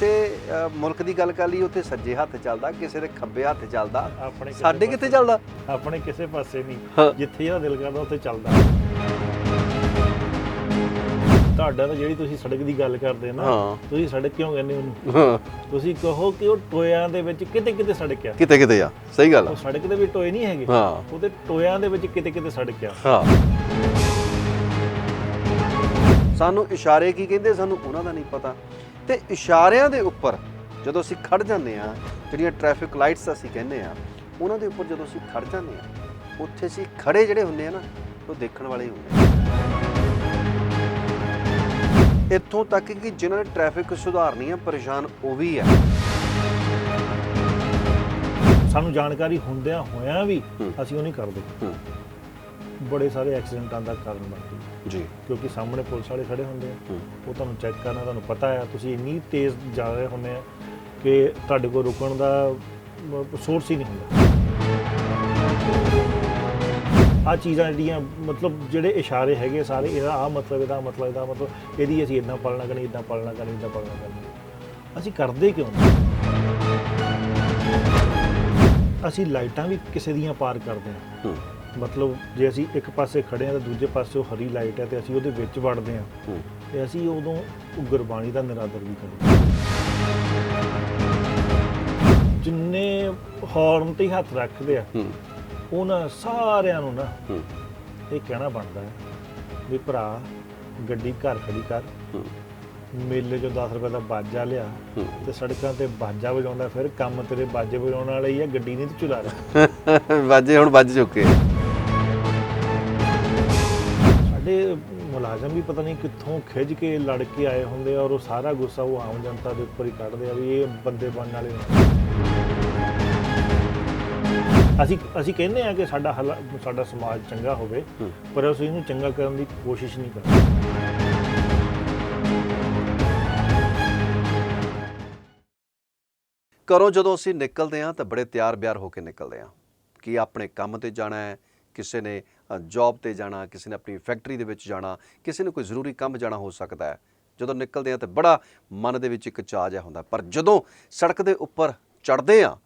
ਤੇ ਅ, ਮੁਲਕ ਦੀ ਗੱਲ ਕਰ ਲਈ ਉੱਥੇ ਸੱਜੇ ਹੱਥ ਚੱਲਦਾ ਕਿਸੇ ਦੇ ਖੱਬੇ ਹੱਥ ਚੱਲਦਾ। ਆਪਣੇ ਕਿਸੇ ਸਾਡੇ ਕਿੱਥੇ ਪਾਸੇ- ਚੱਲਦਾ? ਆਪਣੇ ਕਿਸੇ ਪਾਸੇ ਨਹੀਂ। ਜਿੱਥੇ ਇਹਦਾ ਦਿਲ ਕਰਦਾ ਉੱਥੇ ਚੱਲਦਾ। ਤੁਹਾਡਾ ਤਾਂ ਜਿਹੜੀ ਤੁਸੀਂ ਸੜਕ ਦੀ ਗੱਲ ਕਰਦੇ ਨਾ ਹਾਂ। ਤੁਸੀਂ ਸੜਕ ਕਿਉਂ ਕਹਿੰਦੇ ਉਹਨੂੰ? ਹਾਂ, ਤੁਸੀਂ ਕਹੋ ਕਿ ਉਹ ਟੋਇਆਂ ਦੇ ਵਿੱਚ ਕਿਤੇ ਕਿਤੇ ਸੜਕ ਆ। ਕਿਤੇ ਕਿਤੇ ਆ। ਸਹੀ ਗੱਲ ਆ। ਉਹ ਸੜਕ ਦੇ ਵਿੱਚ ਟੋਏ ਨਹੀਂ ਹੈਗੇ। ਹਾਂ। ਉਹਦੇ ਟੋਇਆਂ ਦੇ ਵਿੱਚ ਕਿਤੇ ਕਿਤੇ ਸੜਕ ਆ। ਹਾਂ। ਸਾਨੂੰ ਇਸ਼ਾਰੇ ਕੀ ਕਹਿੰਦੇ? ਸਾਨੂੰ ਉਹਨਾਂ ਦਾ ਨਹੀਂ ਪਤਾ। ਤੇ ਇਸ਼ਾਰਿਆਂ ਦੇ ਉੱਪਰ ਜਦੋਂ ਅਸੀਂ ਖੜ ਜਾਂਦੇ ਆ ਜਿਹੜੀਆਂ ਟ੍ਰੈਫਿਕ ਲਾਈਟਸ ਅਸੀਂ ਕਹਿੰਦੇ ਆ ਉਹਨਾਂ ਦੇ ਉੱਪਰ ਜਦੋਂ ਅਸੀਂ ਖੜ ਜਾਂਦੇ ਆ ਉੱਥੇ ਅਸੀਂ ਖੜੇ ਜਿਹੜੇ ਹੁੰਦੇ ਆ ਨਾ ਉਹ ਦੇਖਣ ਵਾਲੇ ਹੁੰਦੇ ਆ ਇੱਥੋਂ ਤੱਕ ਕਿ ਜਿਨ੍ਹਾਂ ਨੇ ਟ੍ਰੈਫਿਕ ਸੁਧਾਰਨੀ ਆ ਪਰੇਸ਼ਾਨ ਉਹ ਵੀ ਆ ਸਾਨੂੰ ਜਾਣਕਾਰੀ ਹੁੰਦਿਆਂ ਹੋਇਆਂ ਵੀ। ਅਸੀਂ ਉਹ ਨਹੀਂ ਕਰਦੇ। ਬੜੇ ਸਾਰੇ ਐਕਸੀਡੈਂਟਾਂ ਦਾ ਕਾਰਨ ਬਣਦੇ ਜੀ। ਕਿਉਂਕਿ ਸਾਹਮਣੇ ਪੁਲਿਸ ਵਾਲੇ ਖੜੇ ਹੁੰਦੇ ਆ। ਹੂੰ। ਉਹ ਤੁਹਾਨੂੰ ਚੈੱਕ ਕਰਨਾ ਤੁਹਾਨੂੰ ਪਤਾ ਆ। ਤੁਸੀਂ ਇੰਨੀ ਤੇਜ਼ ਜਾ ਰਹੇ ਹੁੰਦੇ ਆ ਕਿ ਤੁਹਾਡੇ ਕੋਲ ਰੁਕਣ ਦਾ ਸੋਰਸ ਹੀ ਨਹੀਂ ਹੁੰਦਾ। ਆ ਚੀਜ਼ਾਂ ਜਿਹੜੀਆਂ ਮਤਲਬ ਜਿਹੜੇ ਇਸ਼ਾਰੇ ਹੈਗੇ ਸਾਰੇ ਇਹਦਾ ਆ ਮਤਲਬ ਇਹਦਾ ਮਤਲਬ ਇਹਦਾ ਮਤਲਬ ਇਹਦੀ ਅਸੀਂ ਇਦਾਂ ਪਾਲਣਾ ਕਰਨੀ ਇਦਾਂ ਪਾਲਣਾ ਕਰਨੀ ਇਦਾਂ ਪਾਲਣਾ ਕਰਨੀ। ਅਸੀਂ ਕਰਦੇ ਕਿਉਂ ਨਹੀਂ? ਅਸੀਂ ਲਾਈਟਾਂ ਵੀ ਕਿਸੇ ਦੀਆਂ ਪਾਰ ਕਰਦੇ ਹਾਂ ਹੂੰ। ਮਤਲਬ ਜੇ ਅਸੀਂ ਇੱਕ ਪਾਸੇ ਖੜੇ ਆ ਤਾਂ ਦੂਜੇ ਪਾਸੇ ਉਹ ਹਰੀ ਲਾਈਟ ਹੈ ਤੇ ਅਸੀਂ ਉਹਦੇ ਵਿੱਚ ਵੜਦੇ ਆ ਹੂੰ। ਤੇ ਅਸੀਂ ਉਦੋਂ ਉਹ ਗੁਰਬਾਣੀ ਦਾ ਨਿਰਾਦਰ ਵੀ ਕਰਦੇ ਜਿੰਨੇ ਹਾਰਨ ਤੇ ਹੀ ਹੱਥ ਰੱਖਦੇ ਆ ਹੂੰ। ਉਹਨਾਂ ਸਾਰਿਆਂ ਨੂੰ ਨਾ ਹੂੰ। ਇਹ ਕਹਿਣਾ ਬਣਦਾ ਹੈ ਵੀ ਭਰਾ ਗੱਡੀ ਘਰ ਖੜੀ ਕਰ। ਹੂੰ। ਮੇਲੇ 'ਚੋਂ 10 ਰੁਪਏ ਦਾ ਬਾਜਾ ਲਿਆ ਹੂੰ। ਤੇ ਸੜਕਾਂ ਤੇ ਬਾਜਾ ਵਜਾਉਂਦਾ ਫਿਰ ਕੰਮ ਤੇਰੇ ਬਾਜੇ ਵਜਾਉਣ ਵਾਲੇ ਹੀ ਆ ਗੱਡੀ ਨਹੀਂ ਤੇ ਚੁਲਾ ਰਿਹਾ। ਵੱਜੇ ਹੁਣ ਵੱਜ ਚੁੱਕੇ ਆ। ਸਾਡੇ ਮੁਲਾਜ਼ਮ ਵੀ ਪਤਾ ਨਹੀਂ ਕਿੱਥੋਂ ਖਿੱਚ ਕੇ ਲੜ ਕੇ ਆਏ ਹੁੰਦੇ ਆ ਔਰ ਉਹ ਸਾਰਾ ਗੁੱਸਾ ਉਹ ਆਮ ਜਨਤਾ ਦੇ ਉੱਪਰ ਹੀ ਕੱਢਦੇ ਆ ਵੀ ਇਹ ਬੰਦੇ ਬਣਨ ਵਾਲੇ ਨੇ ਅਸੀਂ ਅਸੀਂ ਕਹਿੰਦੇ ਆ ਕਿ ਸਾਡਾ ਸਾਡਾ ਸਮਾਜ ਚੰਗਾ ਹੋਵੇ। ਪਰ ਅਸੀਂ ਇਹਨੂੰ ਚੰਗਾ ਕਰਨ ਦੀ ਕੋਸ਼ਿਸ਼ ਨਹੀਂ ਕਰਦੇ। ਘਰੋਂ ਜਦੋਂ ਅਸੀਂ ਨਿਕਲਦੇ ਹਾਂ ਤਾਂ ਬੜੇ ਤਿਆਰ ਬਿਆਰ ਹੋ ਕੇ ਨਿਕਲਦੇ ਹਾਂ। ਕਿ ਆਪਣੇ ਕੰਮ ਤੇ ਜਾਣਾ ਹੈ? ਕਿਸੇ ਨੇ ਜੌਬ ਤੇ ਜਾਣਾ, ਕਿਸੇ ਨੇ ਆਪਣੀ ਫੈਕਟਰੀ ਦੇ ਵਿੱਚ ਜਾਣਾ, ਕਿਸੇ ਨੇ ਕੋਈ ਜ਼ਰੂਰੀ ਕੰਮ ਜਾਣਾ ਹੋ ਸਕਦਾ ਹੈ। ਜਦੋਂ ਨਿਕਲਦੇ ਹਾਂ ਤਾਂ ਬੜਾ ਮਨ ਦੇ ਵਿੱਚ ਇੱਕ ਚਾਅ ਜਿਹਾ ਹੁੰਦਾ। ਪਰ ਜਦੋਂ ਸੜਕ ਦੇ ਉੱਪਰ ਚੜਦੇ ਹਾਂ,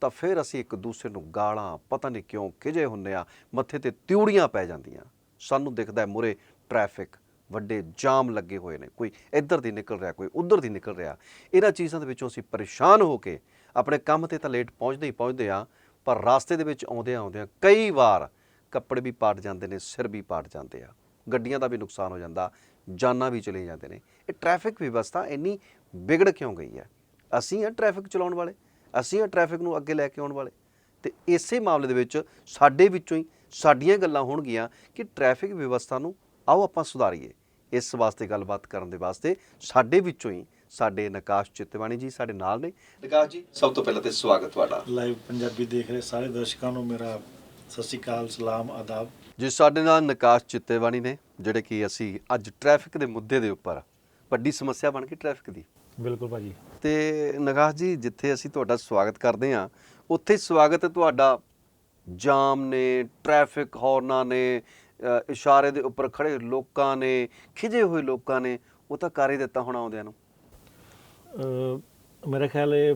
ਤਾਂ ਫਿਰ ਅਸੀਂ ਇੱਕ ਦੂਸਰੇ ਨੂੰ ਗਾਲਾਂ, ਪਤਾ ਨਹੀਂ ਕਿਉਂ ਖਿਜੇ ਹੁੰਦੇ ਆ ਮੱਥੇ ਤੇ ਤਿਉੜੀਆਂ ਪੈ ਜਾਂਦੀਆਂ। ਸਾਨੂੰ ਦਿਖਦਾ ਹੈ ਮੁਰੇ ਟ੍ਰੈਫਿਕ ਵੱਡੇ ਜਾਮ ਲੱਗੇ ਹੋਏ ਨੇ। ਕੋਈ ਇੱਧਰ ਦੀ ਨਿਕਲ ਰਿਹਾ, ਕੋਈ ਉੱਧਰ ਦੀ ਨਿਕਲ ਰਿਹਾ। ਇਹਨਾਂ ਚੀਜ਼ਾਂ ਦੇ ਵਿੱਚੋਂ ਅਸੀਂ ਪਰੇਸ਼ਾਨ ਹੋ ਕੇ ਆਪਣੇ ਕੰਮ ਤੇ ਤਾਂ ਲੇਟ ਪਹੁੰਚਦੇ ਹੀ ਪਹੁੰਚਦੇ ਆ ਪਰ ਰਾਸਤੇ ਦੇ ਵਿੱਚ ਆਉਂਦਿਆਂ ਆਉਂਦਿਆਂ ਕਈ ਵਾਰ ਕੱਪੜੇ ਵੀ ਪਾਟ ਜਾਂਦੇ ਨੇ, ਸਿਰ ਵੀ ਪਾਟ ਜਾਂਦੇ ਆ। ਗੱਡੀਆਂ ਦਾ ਵੀ ਨੁਕਸਾਨ ਹੋ ਜਾਂਦਾ, ਜਾਨਾਂ ਵੀ ਚਲੇ ਜਾਂਦੇ ਨੇ। ਇਹ ਟ੍ਰੈਫਿਕ ਵਿਵਸਥਾ ਇੰਨੀ ਵਿਗੜ ਕਿਉਂ ਗਈ ਹੈ? ਅਸੀਂ ਆ ਟ੍ਰੈਫਿਕ ਚਲਾਉਣ ਵਾਲੇ, ਅਸੀਂ ਆ ਟ੍ਰੈਫਿਕ ਨੂੰ ਅੱਗੇ ਲੈ ਕੇ ਆਉਣ ਵਾਲੇ। ਤੇ ਇਸੇ ਮਾਮਲੇ ਦੇ ਵਿੱਚ ਸਾਡੇ ਵਿੱਚੋਂ ਹੀ ਸਾਡੀਆਂ ਗੱਲਾਂ ਹੋਣਗੀਆਂ ਕਿ ਟ੍ਰੈਫਿਕ ਵਿਵਸਥਾ ਨੂੰ ਆਓ ਆਪਾਂ ਸੁਧਾਰੀਏ। ਇਸ ਵਾਸਤੇ ਗੱਲਬਾਤ ਕਰਨ ਦੇ ਵਾਸਤੇ ਸਾਡੇ ਵਿੱਚੋਂ ਹੀ ਸਾਡੇ ਨਕਾਸ਼ ਚਿੱਤਵਾਣੀ ਜੀ ਸਾਡੇ ਨਾਲ ਨੇ। ਨਕਾਸ਼ ਜੀ, ਸਭ ਤੋਂ ਪਹਿਲਾਂ ਤੇ ਸਵਾਗਤ ਤੁਹਾਡਾ। ਲਾਈਵ ਪੰਜਾਬੀ ਦੇਖ ਰਹੇ ਸਾਰੇ ਦਰਸ਼ਕਾਂ ਨੂੰ ਮੇਰਾ ਸਤਿ ਸ਼੍ਰੀ ਅਕਾਲ ਸਲਾਮ ਆਦਾਬ। ਜੀ ਸਾਡੇ ਨਾਲ ਨਕਾਸ਼ ਚਿੱਤੇਵਾਣੀ ਨੇ ਜਿਹੜੇ ਕਿ ਅਸੀਂ ਅੱਜ ਟ੍ਰੈਫਿਕ ਦੇ ਮੁੱਦੇ ਦੇ ਉੱਪਰ ਵੱਡੀ ਸਮੱਸਿਆ ਬਣ ਗਈ ਟ੍ਰੈਫਿਕ ਦੀ। ਬਿਲਕੁਲ ਭਾਜੀ। ਤੇ ਨਗਾਸ਼ ਜੀ ਜਿੱਥੇ ਅਸੀਂ ਤੁਹਾਡਾ ਸਵਾਗਤ ਕਰਦੇ ਹਾਂ ਉੱਥੇ ਸਵਾਗਤ ਤੁਹਾਡਾ ਜਾਮ ਨੇ ਟ੍ਰੈਫਿਕ ਹਾਰਨਾਂ ਨੇ ਇਸ਼ਾਰੇ ਦੇ ਉੱਪਰ ਖੜੇ ਲੋਕਾਂ ਨੇ ਖਿਜੇ ਹੋਏ ਲੋਕਾਂ ਨੇ ਉਹ ਤਾਂ ਕਰ ਹੀ ਦਿੱਤਾ ਹੋਣਾ ਆਉਂਦਿਆਂ ਨੂੰ। ਮੇਰਾ ਖਿਆਲ ਇਹ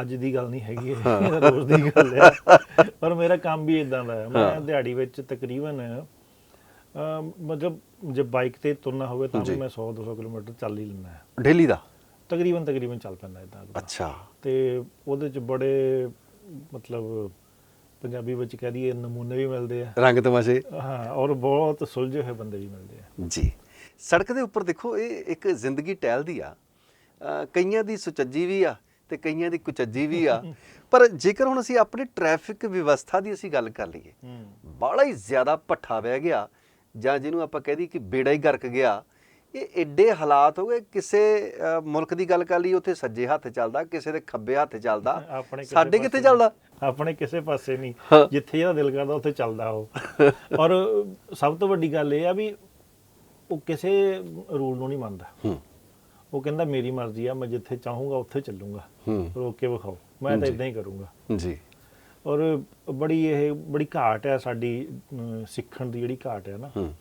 ਅੱਜ ਦੀ ਗੱਲ ਨਹੀਂ ਹੈਗੀ ਇਹ ਰੋਜ਼ ਦੀ ਗੱਲ ਹੈ ਪਰ ਮੇਰਾ ਕੰਮ ਵੀ ਇਦਾਂ ਦਾ ਹੈ। ਮੈਂ। ਦਿਹਾੜੀ ਵਿੱਚ ਤਕਰੀਬਨ ਮਤਲਬ ਜੇ ਬਾਈਕ ਤੇ ਤੁਰਨਾ ਹੋਵੇ ਤਾਂ ਮੈਂ 100 200 ਕਿਲੋਮੀਟਰ ਚੱਲ ਹੀ ਲੈਂਦਾ ਹੈ। ਡੇਲੀ ਦਾ? ਤਕਰੀਬਨ ਤਕਰੀਬਨ ਚੱਲ ਪੈਂਦਾ ਇਦਾਂ ਅੱਛਾ। ਤੇ ਉਹਦੇ ਚ ਬੜੇ ਮਤਲਬ ਪੰਜਾਬੀ ਵਿੱਚ ਕਹਿ ਦਈਏ ਨਮੂਨੇ ਵੀ ਮਿਲਦੇ ਆ। ਰੰਗ ਤਮਾਸ਼ੇ। ਹਾਂ ਔਰ ਬਹੁਤ ਸੁਲਝੇ ਹੋਏ ਬੰਦੇ ਵੀ ਮਿਲਦੇ ਆ। ਜੀ। ਸੜਕ ਦੇ ਉੱਪਰ ਦੇਖੋ ਇਹ ਇੱਕ ਜ਼ਿੰਦਗੀ ਟਹਿਲਦੀ ਆ। ਕਈਆਂ ਦੀ ਸੁਚੱਜੀ ਵੀ ਆ ਤੇ ਕਈਆਂ ਦੀ ਕੁਚੱਜੀ ਵੀ ਆ। ਪਰ ਜੇਕਰ ਹੁਣ ਅਸੀਂ ਆਪਣੀ ਟ੍ਰੈਫਿਕ ਵਿਵਸਥਾ ਦੀ ਅਸੀਂ ਗੱਲ ਕਰ ਲਈਏ ਬਾਹਲਾ ਹੀ ਜ਼ਿਆਦਾ ਭੱਠਾ ਬਹਿ ਗਿਆ ਜਾਂ ਜਿਹਨੂੰ ਆਪਾਂ ਕਹਿ ਦਈਏ ਕਿ ਬੇੜਾ ਹੀ ਗਰਕ ਗਿਆ ਇਹ ਐਡੇ ਹਾਲਾਤ ਹੋ ਗਏ ਕਿਸੇ ਮੁਲਕ ਦੀ ਗੱਲ ਕਰ ਲਈ ਉੱਥੇ ਸੱਜੇ ਹੱਥ ਚੱਲਦਾ ਕਿਸੇ ਦੇ ਖੱਬੇ ਹੱਥ ਚੱਲਦਾ ਸਾਡੇ ਕਿੱਥੇ ਚੱਲਦਾ? ਆਪਣੇ ਕਿਸੇ ਪਾਸੇ ਨਹੀਂ। ਜਿੱਥੇ ਇਹਦਾ ਦਿਲ ਕਰਦਾ ਉੱਥੇ ਚੱਲਦਾ ਉਹ। ਔਰ ਸਭ ਤੋਂ ਵੱਡੀ ਗੱਲ ਇਹ ਆ ਵੀ ਉਹ ਕਿਸੇ ਰੂਲ ਨੂੰ ਨਹੀਂ ਮੰਨਦਾ। ਹੂੰ। ਉਹ ਕਹਿੰਦਾ ਮੇਰੀ ਮਰਜ਼ੀ ਆ ਮੈਂ ਜਿੱਥੇ ਚਾਹੂੰਗਾ ਉੱਥੇ ਚੱਲੂੰਗਾ। ਰੋਕ ਕੇ ਵਿਖਾਓ। ਮੈਂ ਤਾਂ। ਇਦਾਂ ਹੀ ਕਰੂੰਗਾ। ਜੀ। ਔਰ ਬੜੀ ਇਹ ਬੜੀ ਘਾਟ ਹੈ ਸਾਡੀ ਸਿੱਖਣ ਦੀ ਜਿਹੜੀ ਘਾਟ ਹੈ ਨਾ ਹੂੰ।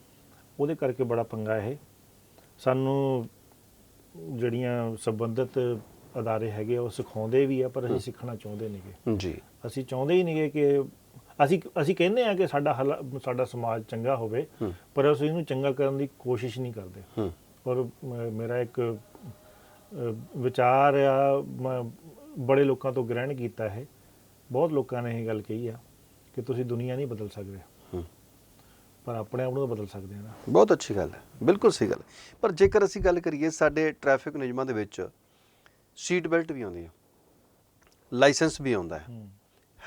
ਉਹਦੇ ਕਰਕੇ ਬੜਾ ਪੰਗਾ ਇਹ। ਸਾਨੂੰ ਜਿਹੜੀਆਂ ਸੰਬੰਧਿਤ ਅਦਾਰੇ ਹੈਗੇ ਆ, ਉਹ ਸਿਖਾਉਂਦੇ ਵੀ ਆ ਪਰ ਅਸੀਂ ਸਿੱਖਣਾ ਚਾਹੁੰਦੇ ਨਹੀਂਗੇ ਜੀ। ਅਸੀਂ ਚਾਹੁੰਦੇ ਹੀ ਨਹੀਂਗੇ ਕਿ ਅਸੀਂ ਅਸੀਂ ਕਹਿੰਦੇ ਆ ਕਿ ਸਾਡਾ ਸਾਡਾ ਸਮਾਜ ਚੰਗਾ ਹੋਵੇ। ਪਰ ਅਸੀਂ ਇਹਨੂੰ ਚੰਗਾ ਕਰਨ ਦੀ ਕੋਸ਼ਿਸ਼ ਨਹੀਂ ਕਰਦੇ। ਹੂੰ। ਔਰ ਮੇਰਾ ਇੱਕ ਵਿਚਾਰ ਆ ਮੈਂ ਬੜੇ ਲੋਕਾਂ ਤੋਂ ਗ੍ਰਹਿਣ ਕੀਤਾ ਹੈ। ਬਹੁਤ ਲੋਕਾਂ ਨੇ ਇਹ ਗੱਲ ਕਹੀ ਆ ਕਿ ਤੁਸੀਂ ਦੁਨੀਆ ਨਹੀਂ ਬਦਲ ਸਕਦੇ। ਪਰ ਆਪਣੇ ਆਪ ਨੂੰ ਤਾਂ ਬਦਲ ਸਕਦੇ ਆ ਨਾ। ਬਹੁਤ ਅੱਛੀ ਗੱਲ ਹੈ। ਬਿਲਕੁਲ ਸਹੀ ਗੱਲ। ਪਰ ਜੇਕਰ ਅਸੀਂ ਗੱਲ ਕਰੀਏ ਸਾਡੇ ਟ੍ਰੈਫਿਕ ਨਿਯਮਾਂ ਦੇ ਵਿੱਚ ਸੀਟ ਬੈਲਟ ਵੀ ਆਉਂਦੀ ਹੈ ਲਾਇਸੈਂਸ ਵੀ ਆਉਂਦਾ ਹੈ। ਹੂੰ।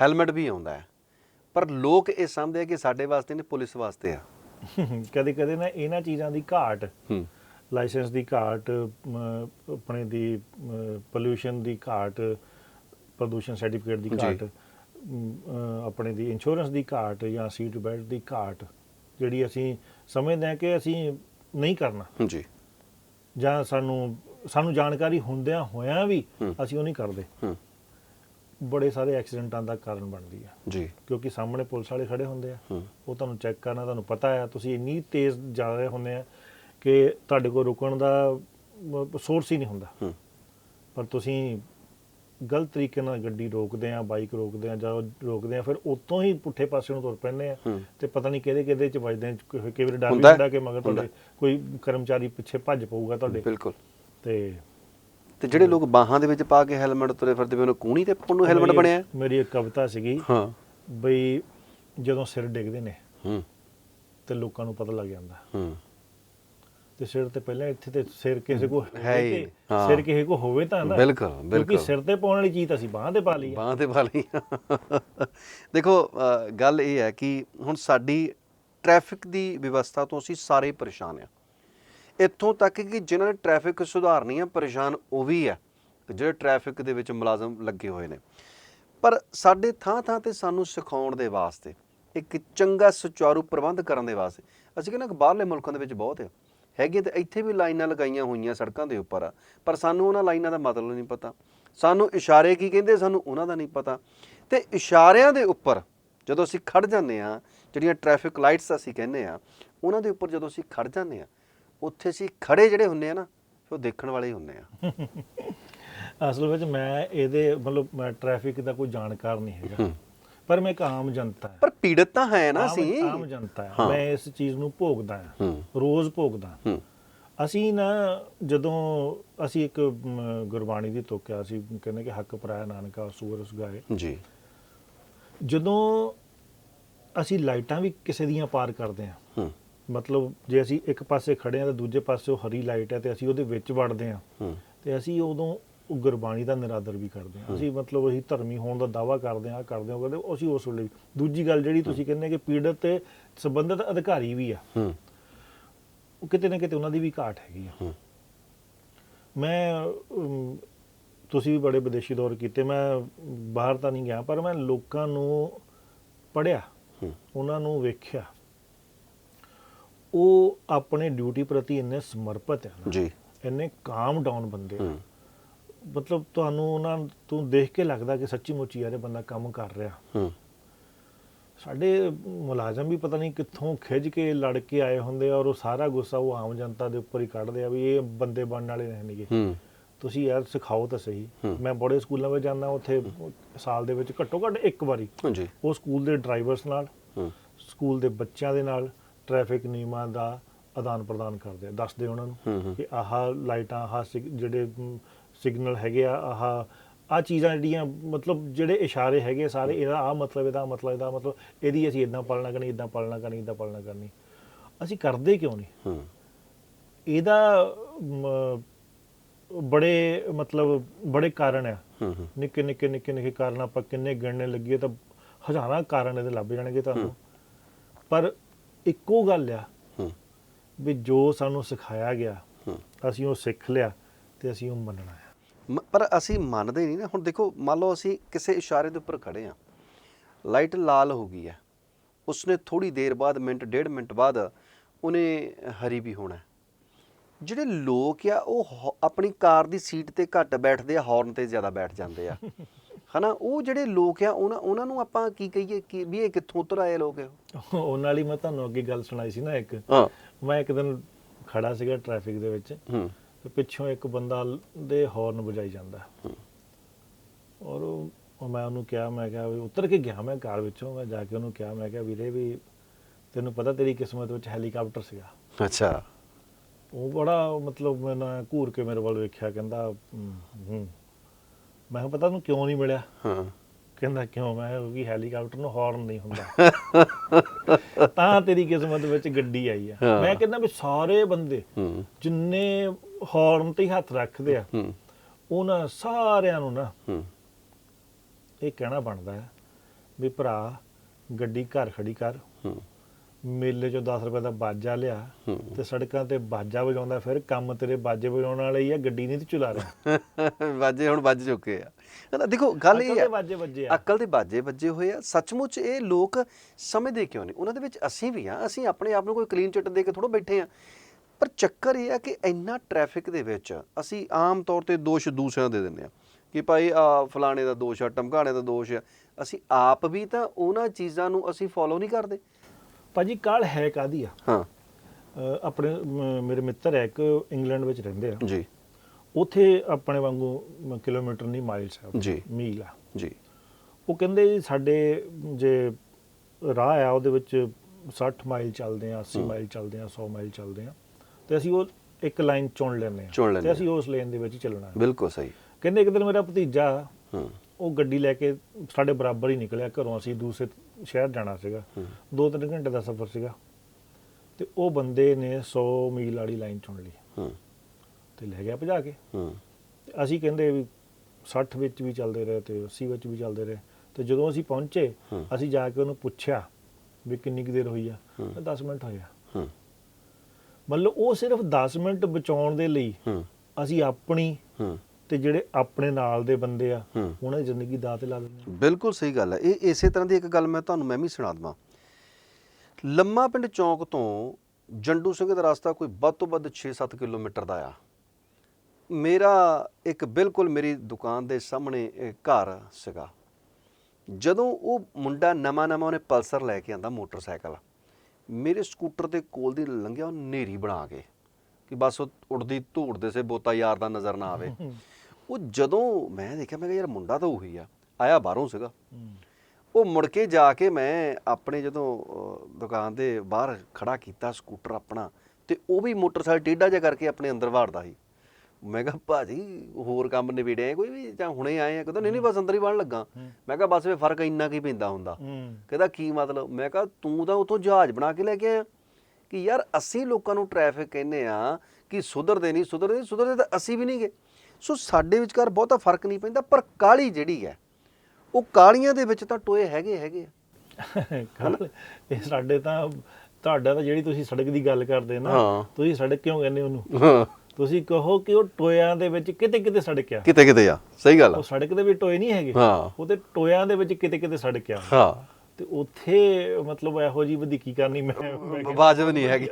ਹੈਲਮਟ ਵੀ ਆਉਂਦਾ ਹੈ। ਪਰ ਲੋਕ ਇਹ ਸਮਝਦੇ ਆ ਕਿ ਸਾਡੇ ਵਾਸਤੇ ਨੇ ਪੁਲਿਸ ਵਾਸਤੇ ਆ। ਕਦੇ ਕਦੇ ਨਾ ਇਹਨਾਂ ਚੀਜ਼ਾਂ ਦੀ ਘਾਟ ਹੂੰ। ਲਾਇਸੈਂਸ ਦੀ ਘਾਟ ਆਪਣੇ ਦੀ ਪੋਲੂਸ਼ਨ ਦੀ ਘਾਟ ਪ੍ਰਦੂਸ਼ਣ ਸਰਟੀਫਿਕੇਟ ਦੀ। ਘਾਟ ਆਪਣੇ ਦੀ ਇੰਸ਼ੋਰੈਂਸ ਦੀ ਘਾਟ ਜਾਂ ਸੀਟ ਬੈਲਟ ਦੀ ਘਾਟ ਜਿਹੜੀ ਅਸੀਂ ਸਮਝਦੇ ਹਾਂ ਕਿ ਅਸੀਂ ਨਹੀਂ ਕਰਨਾ। ਜੀ। ਜਾਂ ਸਾਨੂੰ ਸਾਨੂੰ ਜਾਣਕਾਰੀ ਹੁੰਦਿਆਂ ਹੋਇਆਂ ਵੀ ਹੂੰ। ਅਸੀਂ ਉਹ ਨਹੀਂ ਕਰਦੇ। ਹੂੰ। ਬੜੇ ਸਾਰੇ ਐਕਸੀਡੈਂਟਾਂ ਦਾ ਕਾਰਨ ਬਣਦੀ ਆ। ਜੀ। ਕਿਉਂਕਿ ਸਾਹਮਣੇ ਪੁਲਿਸ ਵਾਲੇ ਖੜੇ ਹੁੰਦੇ ਆ। ਹੂੰ। ਉਹ ਤੁਹਾਨੂੰ ਚੈੱਕ ਕਰਨਾ ਤੁਹਾਨੂੰ ਪਤਾ ਹੈ ਤੁਸੀਂ ਇੰਨੀ ਤੇਜ਼ ਜਾ ਰਹੇ ਹੁੰਦੇ ਆ ਕਿ ਤੁਹਾਡੇ ਕੋਲ ਰੁਕਣ ਦਾ ਸੋਰਸ ਹੀ ਨਹੀਂ ਹੁੰਦਾ। ਪਰ ਤੁਸੀਂ ਗਲਤ ਤਰੀਕੇ ਨਾਲ ਗੱਡੀ ਰੋਕਦੇ ਆ ਬਾਈਕ ਰੋਕਦੇ ਆ ਜਾਂ ਰੋਕਦੇ ਆ ਫਿਰ ਉਤੋਂ ਹੀ ਪੁੱਠੇ ਪਾਸੇ ਨੂੰ ਤੁਰ ਪੈਂਦੇ ਆ। ਤੇ ਪਤਾ ਨਹੀਂ ਕਿਹਦੇ ਕਿਹਦੇ ਚ ਵੱਜਦੇ ਆ ਕਈ ਵਾਰ ਡਰ ਵੀ ਹੁੰਦਾ ਕਿ ਮਗਰ ਤੁਹਾਡੇ ਕੋਈ ਕਰਮਚਾਰੀ ਪਿੱਛੇ ਭੱਜ ਪਊਗਾ ਤੁਹਾਡੇ। ਬਿਲਕੁਲ। ਤੇ ਤੇ ਜਿਹੜੇ ਲੋਕ ਬਾਹਾਂ ਦੇ ਵਿੱਚ ਪਾ ਕੇ ਹੈਲਮਟ ਤੁਰੇ ਫਿਰਦੇ ਉਹਨੂੰ ਕੂਣੀ ਤੇ ਪਾਉਣ ਨੂੰ ਹੈਲਮਟ ਬਣਿਆ? ਮੇਰੀ ਇੱਕ ਕਵਿਤਾ ਸੀਗੀ ਹਾਂ। ਬਈ ਜਦੋਂ ਸਿਰ ਡਿੱਗਦੇ ਨੇ ਹੂੰ। ਤੇ ਲੋਕਾਂ ਨੂੰ ਪਤਾ ਲੱਗ ਜਾਂਦਾ। ਹੂੰ। ਤੇ ਸਿਰ ਤੇ ਪਹਿਲਾਂ ਇੱਥੇ ਤੇ ਸਿਰ ਕਿਸੇ ਕੋ ਹੈ ਹੀ, ਤੇ- ਹਾਂ। ਸਿਰ ਕਿਸੇ ਕੋ ਹੋਵੇ ਤਾਂ ਨਾ ਬਿਲਕੁਲ, ਕਿਉਂਕਿ ਬਿਲਕੁਲ। ਸਿਰ ਤੇ ਪਾਉਣ ਵਾਲੀ ਚੀਜ਼ ਤਾਂ ਅਸੀਂ ਬਾਹਾਂ ਤੇ ਪਾ ਲਈ ਆ। ਬਾਹਾਂ ਤੇ ਪਾ ਲਈ ਦੇਖੋ ਅ, ਗੱਲ ਇਹ ਹੈ ਕਿ ਹੁਣ ਸਾਡੀ ਟ੍ਰੈਫਿਕ ਦੀ ਵਿਵਸਥਾ ਤੋਂ ਅਸੀਂ ਸਾਰੇ ਪਰੇਸ਼ਾਨ ਆ ਇੱਥੋਂ ਤੱਕ ਕਿ ਜਿਨ੍ਹਾਂ ਨੇ ਟ੍ਰੈਫਿਕ ਸੁਧਾਰਨੀ ਆ ਪਰੇਸ਼ਾਨ ਉਹ ਵੀ ਆ ਜਿਹੜੇ ਟ੍ਰੈਫਿਕ ਦੇ ਵਿੱਚ ਮੁਲਾਜ਼ਮ ਲੱਗੇ ਹੋਏ ਨੇ ਪਰ ਸਾਡੇ ਥਾਂ ਥਾਂ ਤੇ ਸਾਨੂੰ ਸਿਖਾਉਣ ਦੇ ਵਾਸਤੇ ਇੱਕ ਚੰਗਾ ਸੁਚਾਰੂ ਪ੍ਰਬੰਧ ਕਰਨ ਦੇ ਵਾਸਤੇ ਅਸੀਂ ਕਹਿੰਦੇ ਕਿ ਬਾਹਰਲੇ ਮੁਲਕਾਂ ਦੇ ਵਿੱਚ ਬਹੁਤ ਹੈ ਹੈਗੇ ਤੇ ਇੱਥੇ ਵੀ ਲਾਈਨਾਂ ਲਗਾਈਆਂ ਹੋਈਆਂ ਸੜਕਾਂ ਦੇ ਉੱਪਰ। ਪਰ ਸਾਨੂੰ ਉਹਨਾਂ ਲਾਈਨਾਂ ਦਾ ਮਤਲਬ ਨਹੀਂ ਪਤਾ। ਸਾਨੂੰ ਇਸ਼ਾਰੇ ਕੀ ਕਹਿੰਦੇ ਸਾਨੂੰ ਉਹਨਾਂ ਦਾ ਨਹੀਂ ਪਤਾ। ਤੇ ਇਸ਼ਾਰਿਆਂ ਦੇ ਉੱਪਰ ਜਦੋਂ ਅਸੀਂ ਖੜ ਜਾਂਦੇ ਆ ਜਿਹੜੀਆਂ ਟ੍ਰੈਫਿਕ ਲਾਈਟਸ ਅਸੀਂ ਕਹਿੰਦੇ ਆ ਉਹਨਾਂ ਦੇ ਉੱਪਰ ਜਦੋਂ ਅਸੀਂ ਖੜ ਜਾਂਦੇ ਆ ਉੱਥੇ ਅਸੀਂ ਖੜੇ ਜਿਹੜੇ ਹੁੰਨੇ ਆ ਨਾ ਉਹ ਦੇਖਣ ਵਾਲੇ ਹੀ ਹੁੰਨੇ ਆ। ਅਸਲ ਵਿੱਚ ਮੈਂ ਇਹਦੇ ਮਤਲਬ ਮੈਂ ਟ੍ਰੈਫਿਕ ਦਾ ਕੋਈ ਜਾਣਕਾਰ ਨਹੀਂ ਹੈਗਾ। ਪਰ ਮੈਂ ਇੱਕ ਆਮ ਜਨਤਾ ਹਾਂ। ਪਰ ਪੀੜਤ ਤਾਂ ਹੈ ਨਾ ਆਮ- ਅਸੀਂ। ਆਮ ਜਨਤਾ ਹਾਂ। ਹਾਂ। ਮੈਂ ਇਸ ਚੀਜ਼ ਨੂੰ ਭੋਗਦਾ ਹਾਂ। ਹੂੰ। ਰੋਜ਼ ਭੋਗਦਾ ਹੂੰ। ਅਸੀਂ ਨਾ ਜਦੋਂ ਅਸੀਂ ਇੱਕ ਮ, ਗੁਰਬਾਣੀ ਦੀ ਤੋਕਿਆ ਸੀ ਕਹਿੰਦੇ ਕਿ ਹੱਕ ਪਰਾਇਆ ਨਾਨਕਾ ਸੂਰ ਉਸ ਗਾਏ ਜੀ। ਜਦੋਂ ਅਸੀਂ ਲਾਈਟਾਂ ਵੀ ਕਿਸੇ ਦੀਆਂ ਪਾਰ ਕਰਦੇ ਹਾਂ। ਹੂੰ। ਮਤਲਬ ਜੇ ਅਸੀਂ ਇੱਕ ਪਾਸੇ ਖੜੇ ਹਾਂ ਤਾਂ ਦੂਜੇ ਪਾਸੇ ਉਹ ਹਰੀ ਲਾਈਟ ਹੈ ਤੇ ਅਸੀਂ ਉਹਦੇ ਵਿੱਚ ਵੜਦੇ ਹਾਂ। ਹੂੰ। ਤੇ ਅਸੀਂ ਉਦੋਂ ਉਹ ਗੁਰਬਾਣੀ ਦਾ ਨਿਰਾਦਰ ਵੀ ਕਰਦੇ ਹਾਂ। ਅਸੀਂ ਮਤਲਬ ਅਸੀਂ ਧਰਮੀ ਹੋਣ ਦਾ ਦਾਵਾ ਕਰਦੇ ਹਾਂ ਕਰਦੇ ਹਾਂ ਕਰਦੇ ਅਸੀਂ ਉਸ ਵੇਲੇ। ਦੂਜੀ ਗੱਲ ਜਿਹੜੀ ਤੁਸੀਂ ਕਹਿੰਦੇ ਕਿ ਪੀੜਤ ਤੇ ਸੰਬੰਧਿਤ ਅਧਿਕਾਰੀ ਵੀ ਆ। ਹੂੰ। ਉਹ ਕਿਤੇ ਨਾ ਕਿਤੇ ਉਹਨਾਂ ਦੀ ਵੀ ਘਾਟ ਹੈਗੀ ਆ। ਹੂੰ। ਮੈਂ ਤੁਸੀਂ ਵੀ ਬੜੇ ਵਿਦੇਸ਼ੀ ਦੌਰ ਕੀਤੇ ਮੈਂ ਬਾਹਰ ਤਾਂ ਨਹੀਂ ਗਿਆ ਪਰ ਮੈਂ ਲੋਕਾਂ ਨੂੰ ਪੜਿਆ ਉਹਨਾਂ ਨੂੰ ਵੇਖਿਆ। ਉਹ ਆਪਣੇ ਡਿਊਟੀ ਪ੍ਰਤੀ ਇੰਨੇ ਸਮਰਪਿਤ ਆ ਜੀ। ਇੰਨੇ ਕਾਮ ਡਾਊਨ ਬੰਦੇ ਆ। ਹੂੰ। ਮਤਲਬ ਤੁਹਾਨੂੰ ਉਹਨਾਂ ਤੋਂ ਦੇਖ ਕੇ ਲੱਗਦਾ ਕਿ ਸੱਚੀ ਮੁੱਚੀ ਯਾਰ ਇਹ ਬੰਦਾ ਕੰਮ ਕਰ ਰਿਹਾ। ਹੂੰ। ਸਾਡੇ ਮੁਲਾਜ਼ਮ ਵੀ ਪਤਾ ਨਹੀਂ ਕਿੱਥੋਂ ਖਿੱਚ ਕੇ ਲੜ ਕੇ ਆਏ ਹੁੰਦੇ ਆ ਔਰ ਉਹ ਸਾਰਾ ਗੁੱਸਾ ਉਹ ਆਮ ਜਨਤਾ ਦੇ ਉੱਪਰ ਹੀ ਕੱਢਦੇ ਆ ਵੀ ਇਹ ਬੰਦੇ ਬਣਨ ਵਾਲੇ ਨਹੀਂ ਨੇਗੇ ਹੂੰ। ਤੁਸੀਂ ਯਾਰ ਸਿਖਾਓ ਤਾਂ ਸਹੀ। ਮੈਂ ਬੜੇ ਸਕੂਲਾਂ ਵਿੱਚ ਜਾਂਦਾ ਉੱਥੇ ਸਾਲ ਦੇ ਵਿੱਚ ਘੱਟੋ ਘੱਟ ਇੱਕ ਵਾਰੀ। ਜੀ ਉਹ ਸਕੂਲ ਦੇ ਡਰਾਈਵਰਸ ਨਾਲ ਹੂੰ। ਸਕੂਲ ਦੇ ਬੱਚਿਆਂ ਦੇ ਨਾਲ ਟ੍ਰੈਫਿਕ ਨਿਯਮਾਂ ਦਾ ਆਦਾਨ ਪ੍ਰਦਾਨ ਕਰਦੇ ਆ ਦੱਸਦੇ ਉਹਨਾਂ ਨੂੰ। ਕਿ ਆਹ ਲਾਈਟਾਂ ਆਹ ਜਿਹੜੇ ਸਿਗਨਲ ਹੈਗੇ ਆ ਆਹ ਆ ਚੀਜ਼ਾਂ ਜਿਹੜੀਆਂ ਮਤਲਬ ਜਿਹੜੇ ਇਸ਼ਾਰੇ ਹੈਗੇ ਸਾਰੇ ਇਹਦਾ ਆ ਮਤਲਬ ਇਹਦਾ ਮਤਲਬ ਇਹਦਾ ਮਤਲਬ ਇਹਦੀ ਅਸੀਂ ਇਦਾਂ ਪਾਲਣਾ ਕਰਨੀ ਇਦਾਂ ਪਾਲਣਾ ਕਰਨੀ ਇਦਾਂ ਪਾਲਣਾ ਕਰਨੀ। ਅਸੀਂ ਕਰਦੇ ਕਿਉਂ ਨਹੀਂ? ਹੂੰ। ਇਹਦਾ ਬੜੇ ਮਤਲਬ ਬੜੇ ਕਾਰਨ ਆ। ਨਿੱਕੇ ਨਿੱਕੇ ਨਿੱਕੇ ਨਿੱਕੇ ਕਾਰਨ ਆਪਾਂ ਕਿੰਨੇ ਗਿਣਨੇ ਲੱਗੀਏ ਤਾਂ ਹਜ਼ਾਰਾਂ ਕਾਰਨ ਇਹਦੇ ਲੱਭ ਜਾਣਗੇ ਤੁਹਾਨੂੰ। ਪਰ ਇੱਕੋ ਗੱਲ ਆ ਹੂੰ। ਵੀ ਜੋ ਸਾਨੂੰ ਸਿਖਾਇਆ ਗਿਆ ਅਸੀਂ ਉਹ ਸਿੱਖ ਲਿਆ ਤੇ ਅਸੀਂ ਉਹ ਮੰਨਣਾ ਮ- ਪਰ ਅਸੀਂ ਮੰਨਦੇ ਨਹੀਂ ਨਾ। ਹੁਣ ਦੇਖੋ ਮੰਨ ਲਓ ਅਸੀਂ ਕਿਸੇ ਇਸ਼ਾਰੇ ਦੇ ਉੱਪਰ ਖੜੇ ਆ ਲਾਈਟ ਲਾਲ ਹੋ ਗਈ ਹੈ। ਉਸਨੇ ਥੋੜੀ ਦੇਰ ਬਾਅਦ ਮਿੰਟ ਡੇਢ ਮਿੰਟ ਬਾਅਦ ਉਹਨੇ ਹਰੀ ਵੀ ਹੋਣਾ ਹੈ। ਜਿਹੜੇ ਲੋਕ ਆ ਉਹ ਹੋ- ਆਪਣੀ ਕਾਰ ਦੀ ਸੀਟ ਤੇ ਘੱਟ ਬੈਠਦੇ ਆ ਹਾਰਨ ਤੇ ਜ਼ਿਆਦਾ ਬੈਠ ਜਾਂਦੇ ਆ। ਹਨਾ? ਉਹ ਜਿਹੜੇ ਲੋਕ ਆ ਉਹਨਾਂ ਉਹਨਾਂ ਨੂੰ ਆਪਾਂ ਕੀ ਕਹੀਏ ਕਿ ਵੀ ਇਹ ਕਿੱਥੋਂ ਉਤਰ ਆਏ ਲੋਕ ਉਹ ਨਾਲ ਹੀ ਮੈਂ ਤੁਹਾਨੂੰ ਅੱਗੇ ਗੱਲ ਸੁਣਾਈ ਸੀ ਨਾ ਇੱਕ। ਹਾਂ। ਮੈਂ ਇੱਕ ਦਿਨ ਖੜਾ ਸੀਗਾ ਟ੍ਰੈਫਿਕ ਦੇ ਵਿੱਚ। ਹੂੰ। ਤੇ ਪਿੱਛੋਂ ਇੱਕ ਬੰਦਾ ਦੇ ਹਾਰਨ ਵਜਾਈ ਜਾਂਦਾ। ਔਰ ਉਹ ਮੈਂ ਉਹਨੂੰ ਕਿਹਾ ਮੈਂ ਕਿਹਾ ਵੀ ਉਤਰ ਕੇ ਗਿਆ ਮੈਂ ਕਾਰ ਵਿੱਚੋਂ ਮੈਂ ਜਾ ਕੇ ਉਹਨੂੰ ਕਿਹਾ ਮੈਂ ਕਿਹਾ ਵੀਰੇ ਵੀ ਤੈਨੂੰ ਪਤਾ ਤੇਰੀ ਕਿਸਮਤ ਵਿੱਚ ਹੈਲੀਕਾਪਟਰ ਸੀਗਾ। ਅੱਛਾ। ਉਹ ਬੜਾ ਮਤਲਬ ਐਂ ਘੂਰ ਕੇ ਮੇਰੇ ਵੱਲ ਵੇਖਿਆ ਕਹਿੰਦਾ "ਹੂੰ, ਮੈਂ ਕਿਹਾ ਪਤਾ ਤੈਨੂੰ ਕਿਉਂ ਨਹੀਂ ਮਿਲਿਆ? ਹਾਂ। ਕਹਿੰਦਾ ਕਿਉਂ? ਮੈਂ ਕਿਉਂਕਿ ਹੈਲੀਕਾਪਟਰ ਨੂੰ ਹਾਰਨ ਨਹੀਂ ਹੁੰਦਾ। ਤਾਂ ਤੇਰੀ ਕਿਸਮਤ ਵਿੱਚ ਗੱਡੀ ਆਈ ਆ। ਮੈਂ ਕਹਿੰਦਾ ਵੀ ਸਾਰੇ ਬੰਦੇ ਜਿੰਨੇ ਹਾਰਨ ਤੇ ਹੀ ਹੱਥ ਰੱਖਦੇ ਆ। ਹੂੰ। ਉਹਨਾਂ ਸਾਰਿਆਂ ਨੂੰ ਨਾ ਹੂੰ। ਇਹ ਕਹਿਣਾ ਬਣਦਾ ਹੈ ਵੀ ਭਰਾ ਗੱਡੀ ਘਰ ਖੜੀ ਕਰ। ਹੂੰ। ਮੇਲੇ ਚੋਂ 10 ਰੁਪਏ ਦਾ ਬਾਜਾ ਲਿਆ ਤੇ ਸੜਕਾਂ ਤੇ ਬਾਜਾ ਵਜਾਉਂਦਾ ਫਿਰ ਕੰਮ ਤੇਰੇ ਬਾਜੇ ਵਜਾਉਣ ਵਾਲੇ ਹੀ ਆ ਗੱਡੀ ਨਹੀਂ ਤੇ ਚਲਾ ਰਿਹਾ। ਬਾਜੇ ਹੁਣ ਵੱਜ ਚੁੱਕੇ ਆ। ਹਨਾ ਦੇਖੋ ਗੱਲ ਇਹ ਅਕਲ ਦੇ ਹੈ ਬਾਜੇ ਵੱਜੇ ਆ। ਅਕਲ ਦੇ ਬਾਜੇ ਵੱਜੇ ਹੋਏ ਆ। ਸੱਚਮੁੱਚ ਇਹ ਲੋਕ ਸਮਝਦੇ ਕਿਉਂ ਨਹੀਂ? ਉਹਨਾਂ ਦੇ ਵਿੱਚ ਅਸੀਂ ਵੀ ਆ ਅਸੀਂ ਆਪਣੇ ਆਪ ਨੂੰ ਕੋਈ ਕਲੀਨ ਚਿੱਟ ਦੇ ਕੇ ਥੋੜਾ ਬੈਠੇ ਆ। ਪਰ ਚੱਕਰ ਇਹ ਆ ਕਿ ਇੰਨਾ ਟ੍ਰੈਫਿਕ ਦੇ ਵਿੱਚ ਅਸੀਂ ਆਮ ਤੌਰ ਤੇ ਦੋਸ਼ ਦੂਸਰਿਆਂ ਦੇ ਦਿੰਦੇ ਆ ਕਿ ਭਾਈ ਆ ਫਲਾਣੇ ਦਾ ਦੋਸ਼ ਆ ਟਮਕਾਣੇ ਦਾ ਦੋਸ਼ ਆ ਅਸੀਂ ਆਪ ਵੀ ਤਾਂ ਉਹਨਾਂ ਚੀਜ਼ਾਂ ਨੂੰ ਅਸੀਂ ਫੋਲੋ ਨਹੀਂ ਕਰਦੇ। ਭਾਜੀ ਕਾਲ ਹੈ ਕਾਦੀ ਆ? ਹਾਂ। ਆਪਣੇ ਮੇਰੇ ਮਿੱਤਰ ਹੈ ਇੱਕ ਇੰਗਲੈਂਡ ਵਿੱਚ ਰਹਿੰਦੇ ਆ। ਜੀ। ਉੱਥੇ ਆਪਣੇ ਵਾਂਗੂ ਕਿਲੋਮੀਟਰ ਨਹੀਂ ਮਾਈਲਸ ਆ ਜੀ। ਮੀਲ ਆ। ਜੀ। ਉਹ ਕਹਿੰਦੇ ਜੀ ਸਾਡੇ ਜੇ ਰਾਹ ਆ ਉਹਦੇ ਵਿੱਚ 60 ਮਾਈਲ ਚੱਲਦੇ ਆ 80 ਮਾਈਲ ਚੱਲਦੇ ਆ 100 ਮਾਈਲ ਚੱਲਦੇ ਆ। ਤੇ ਅਸੀਂ ਉਹ ਇੱਕ ਲਾਈਨ ਚੁਣ ਲੈਂਦੇ ਆ ਚੁਣ ਲੈਂਦੇ ਤੇ। ਅਸੀਂ ਉਸ ਲੇਨ ਦੇ ਵਿੱਚ ਚੱਲਣਾ। ਬਿਲਕੁਲ ਸਹੀ। ਕਹਿੰਦੇ ਇੱਕ ਦਿਨ ਮੇਰਾ ਭਤੀਜਾ ਹੂੰ। ਉਹ ਗੱਡੀ ਲੈ ਕੇ ਸਾਡੇ ਬਰਾਬਰ ਹੀ ਨਿਕਲਿਆ। ਘਰੋਂ ਅਸੀਂ ਦੂਸਰੇ ਸ਼ਹਿਰ ਜਾਣਾ ਸੀਗਾ। ਹੂੰ। ਦੋ ਤਿੰਨ ਘੰਟੇ ਦਾ ਸਫ਼ਰ ਸੀਗਾ। ਤੇ ਉਹ ਬੰਦੇ ਨੇ 100 ਮੀਲ ਵਾਲੀ ਲਾਈਨ ਚੁਣ ਲਈ। ਹੂੰ। ਤੇ ਲੈ ਗਿਆ ਭਜਾ ਕੇ। ਅਸੀਂ ਕਹਿੰਦੇ ਵੀ 60 ਵਿੱਚ ਵੀ ਚੱਲਦੇ ਰਹੇ ਤੇ 80 ਵਿੱਚ ਵੀ ਚੱਲਦੇ ਰਹੇ। ਤੇ ਜਦੋਂ ਅਸੀਂ ਪਹੁੰਚੇ। ਅਸੀਂ ਜਾ ਕੇ ਉਹਨੂੰ ਪੁੱਛਿਆ ਵੀ ਕਿੰਨੀ ਕੁ ਦੇਰ ਹੋਈ ਆ? ਹੂੰ। 10 ਮਿੰਟ ਹੋਏ ਆ। ਹੂੰ। ਮਤਲਬ ਉਹ ਸਿਰਫ 10 ਮਿੰਟ ਬਚਾਉਣ ਦੇ ਲਈ ਅਸੀਂ ਆਪਣੀ ਤੇ ਜਿਹੜੇ ਆਪਣੇ ਨਾਲ ਦੇ ਬੰਦੇ ਆ ਉਹਨਾਂ ਦੀ ਜ਼ਿੰਦਗੀ ਦਾਅ ਤੇ ਲਾ ਦਿੰਦੇ ਆ। ਬਿਲਕੁਲ ਸਹੀ ਗੱਲ ਹੈ। ਇਹ ਇਸੇ ਤਰ੍ਹਾਂ ਦੀ ਇੱਕ ਗੱਲ ਮੈਂ ਤੁਹਾਨੂੰ ਮੈਂ ਵੀ ਸੁਣਾ ਦਵਾਂ। ਲੰਮਾ ਪਿੰਡ ਚੌਂਕ ਤੋਂ ਜੰਡੂ ਸਿੰਘ ਦਾ ਰਸਤਾ ਕੋਈ ਵੱਧ ਤੋਂ ਵੱਧ 6-7 ਕਿਲੋਮੀਟਰ ਦਾ ਆ। ਮੇਰਾ ਇੱਕ ਬਿਲਕੁਲ ਮੇਰੀ ਦੁਕਾਨ ਦੇ ਸਾਹਮਣੇ ਘਰ ਸੀਗਾ। ਜਦੋਂ ਉਹ ਮੁੰਡਾ ਨਵਾਂ ਨਵਾਂ ਉਹਨੇ ਪਲਸਰ ਲੈ ਕੇ ਆਂਦਾ ਮੋਟਰਸਾਈਕਲ। ਮੇਰੇ ਸਕੂਟਰ ਦੇ ਕੋਲ ਦੀ ਲੰਘਿਆ ਉਹ ਨੇਰੀ ਬਣਾ ਕੇ ਕਿ ਬਸ ਉਹ ਉੜਦੀ ਧੂੜ ਦੇ ਸੇ ਬੋਤਾ ਯਾਰ ਦਾ ਨਜ਼ਰ ਨਾ ਆਵੇ। ਉਹ ਜਦੋਂ ਮੈਂ ਦੇਖਿਆ ਮੈਂ ਕਿਹਾ ਯਾਰ ਮੁੰਡਾ ਤਾਂ ਉਹੀ ਆ। ਆਇਆ ਬਾਹਰੋਂ ਸੀਗਾ। ਉਹ ਮੁੜ ਕੇ ਜਾ ਕੇ ਮੈਂ ਆਪਣੇ ਜਦੋਂ ਦੁਕਾਨ ਦੇ ਬਾਹਰ ਖੜਾ ਕੀਤਾ ਸਕੂਟਰ ਆਪਣਾ ਤੇ ਉਹ ਵੀ ਮੋਟਰਸਾਈਕਲ ਟੇਢਾ ਜਿਹਾ ਕਰਕੇ ਆਪਣੇ ਅੰਦਰ ਵਾੜਦਾ ਸੀ। ਮੈਂ ਕਿਹਾ ਭਾਜੀ ਹੋਰ ਕੰਮ ਨਿਬੇੜਿਆ ਕੋਈ ਵੀ? ਜਾਂ ਹੁਣੇ ਆਏ ਆ ਕਹਿੰਦਾ ਨਹੀਂ ਨਹੀਂ ਬਸ ਅੰਦਰ ਹੀ ਵੜਨ ਲੱਗਾ। ਮੈਂ ਕਿਹਾ ਬਸ ਇਹ ਫ਼ਰਕ ਇੰਨਾ ਕੀ ਪੈਂਦਾ ਹੁੰਦਾ? ਕਹਿੰਦਾ ਕੀ ਮਤਲਬ? ਮੈਂ ਕਿਹਾ ਤੂੰ ਤਾਂ ਉਥੋਂ ਜਹਾਜ਼ ਬਣਾ ਕੇ ਲੈ ਕੇ ਆਇਆ ਕਿ ਯਾਰ ਅਸੀਂ ਲੋਕਾਂ ਨੂੰ ਟ੍ਰੈਫਿਕ ਕਹਿੰਦੇ ਆ ਕਿ ਸੁਧਰਦੇ ਨਹੀਂ ਸੁਧਰਦੇ ਨਹੀਂ ਸੁਧਰਦੇ ਤਾਂ ਅਸੀਂ ਵੀ ਨਹੀਂਗੇ ਸੋ ਸਾਡੇ ਵਿਚਕਾਰ ਬਹੁਤਾ ਫ਼ਰਕ ਨਹੀਂ ਪੈਂਦਾ ਪਰ ਕਾਲੀ ਜਿਹੜੀ ਹੈ ਉਹ ਕਾਲੀਆਂ ਦੇ ਵਿੱਚ ਤਾਂ ਟੋਏ ਹੈਗੇ ਹੈਗੇ ਇਹ ਸਾਡੇ ਤਾਂ ਤੁਹਾਡਾ ਤਾਂ ਜਿਹੜੀ ਤੁਸੀਂ ਸੜਕ ਦੀ ਗੱਲ ਕਰਦੇ ਨਾ। ਤੁਸੀਂ ਸੜਕ ਕਿਉਂ ਕਹਿੰਦੇ ਉਹਨੂੰ? ਹਾਂ। ਤੁਸੀਂ ਕਹੋ ਕਿ ਉਹ ਟੋਇਆਂ ਦੇ ਵਿੱਚ ਕਿਤੇ ਕਿਤੇ ਸੜਕ ਆ। ਕਿਤੇ ਕਿਤੇ ਆ ਸਹੀ ਗੱਲ ਆ। ਉਹ ਸੜਕ ਦੇ ਵਿੱਚ ਟੋਏ ਨਹੀਂ ਹੈਗੇ। ਹਾਂ। ਉਹ ਤੇ ਟੋਇਆਂ ਦੇ ਵਿੱਚ ਕਿਤੇ ਕਿਤੇ ਸੜਕ ਆ। ਹਾਂ। ਤੇ ਉੱਥੇ ਮਤਲਬ ਇਹੋ ਜੀ ਵਧੀਕੀ ਕਰਨੀ ਮੈਂ ਵਾਜਬ ਨਹੀਂ ਹੈਗੀ।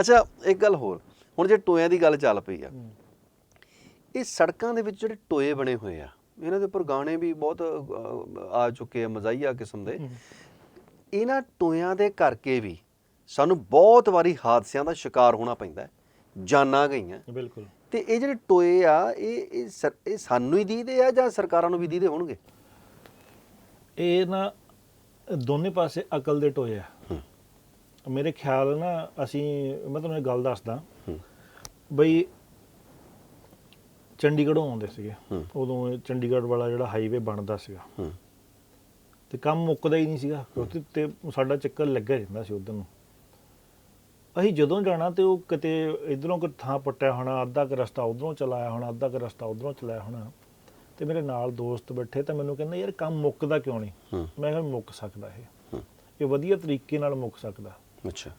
ਅੱਛਾ ਇੱਕ ਗੱਲ ਹੋਰ। ਹੁਣ ਜੇ ਟੋਇਆਂ ਦੀ ਗੱਲ ਚੱਲ ਪਈ ਆ। ਇਹ ਸੜਕਾਂ ਦੇ ਵਿੱਚ ਜਿਹੜੇ ਟੋਏ ਬਣੇ ਹੋਏ ਆ ਇਹਨਾਂ ਦੇ ਉੱਪਰ ਗਾਣੇ ਵੀ ਬਹੁਤ ਆ ਚੁੱਕੇ ਆ ਮਜ਼ਾਈਆ ਕਿਸਮ ਦੇ। ਇਹਨਾਂ ਟੋਇਆਂ ਦੇ ਕਰਕੇ ਵੀ ਸਾਨੂੰ ਬਹੁਤ ਵਾਰੀ ਹਾਦਸਿਆਂ ਦਾ ਸ਼ਿਕਾਰ ਹੋਣਾ ਪੈਂਦਾ ਹੈ। ਜਾਨਾਂ ਗਈਆਂ। ਬਿਲਕੁਲ। ਤੇ ਇਹ ਜਿਹੜੇ ਟੋਏ ਆ ਇਹ ਇਹ ਸਰ- ਇਹ ਸਾਨੂੰ ਹੀ ਦੀਦੇ ਆ ਜਾਂ ਸਰਕਾਰਾਂ ਨੂੰ ਵੀ ਦੀਦੇ ਹੋਣਗੇ? ਇਹ ਨਾ ਦੋਨੇ ਪਾਸੇ ਅਕਲ ਦੇ ਟੋਏ ਆ। ਮੇਰੇ ਖਿਆਲ ਨਾ ਅਸੀਂ ਮੈਂ ਤੁਹਾਨੂੰ ਇੱਕ ਗੱਲ ਦੱਸਦਾ। ਹੂੰ। ਬਈ ਚੰਡੀਗੜ੍ਹੋਂ ਆਉਂਦੇ ਸੀਗੇ। ਹੂੰ। ਉਦੋਂ ਇਹ ਚੰਡੀਗੜ੍ਹ ਵਾਲਾ ਜਿਹੜਾ ਹਾਈਵੇ ਬਣਦਾ ਸੀਗਾ। ਹੂੰ। ਤੇ ਕੰਮ ਮੁੱਕਦਾ ਹੀ ਨਹੀਂ ਸੀਗਾ। ਕਿਉਂਕਿ ਤੇ ਸਾਡਾ ਚੱਕਰ ਲੱਗਾ ਰਹਿੰਦਾ ਸੀ ਉਧਰ ਨੂੰ। ਅਸੀਂ ਜਦੋਂ ਜਾਣਾ ਤੇ ਉਹ ਕਿਤੇ ਇਧਰੋਂ ਕੋਈ ਥਾਂ ਪੱਟਿਆ ਹੋਣਾ ਅੱਧਾ ਕੁ ਰਸਤਾ ਉਧਰੋਂ ਚਲਾਇਆ ਹੋਣਾ ਅੱਧਾ ਕੁ ਰਸਤਾ ਉਧਰੋਂ ਚਲਾਇਆ ਹੋਣਾ ਤੇ ਮੇਰੇ ਨਾਲ ਦੋਸਤ ਬੈਠੇ ਤਾਂ ਮੈਨੂੰ ਕਹਿੰਦੇ ਯਾਰ ਕੰਮ ਮੁੱਕਦਾ ਕਿਉਂ ਨਹੀਂ? ਮੈਂ ਕਿਹਾ ਮੁੱਕ ਸਕਦਾ ਇਹ। ਇਹ ਵਧੀਆ ਤਰੀਕੇ ਨਾਲ ਮੁੱਕ ਸਕਦਾ। ਅੱਛਾ।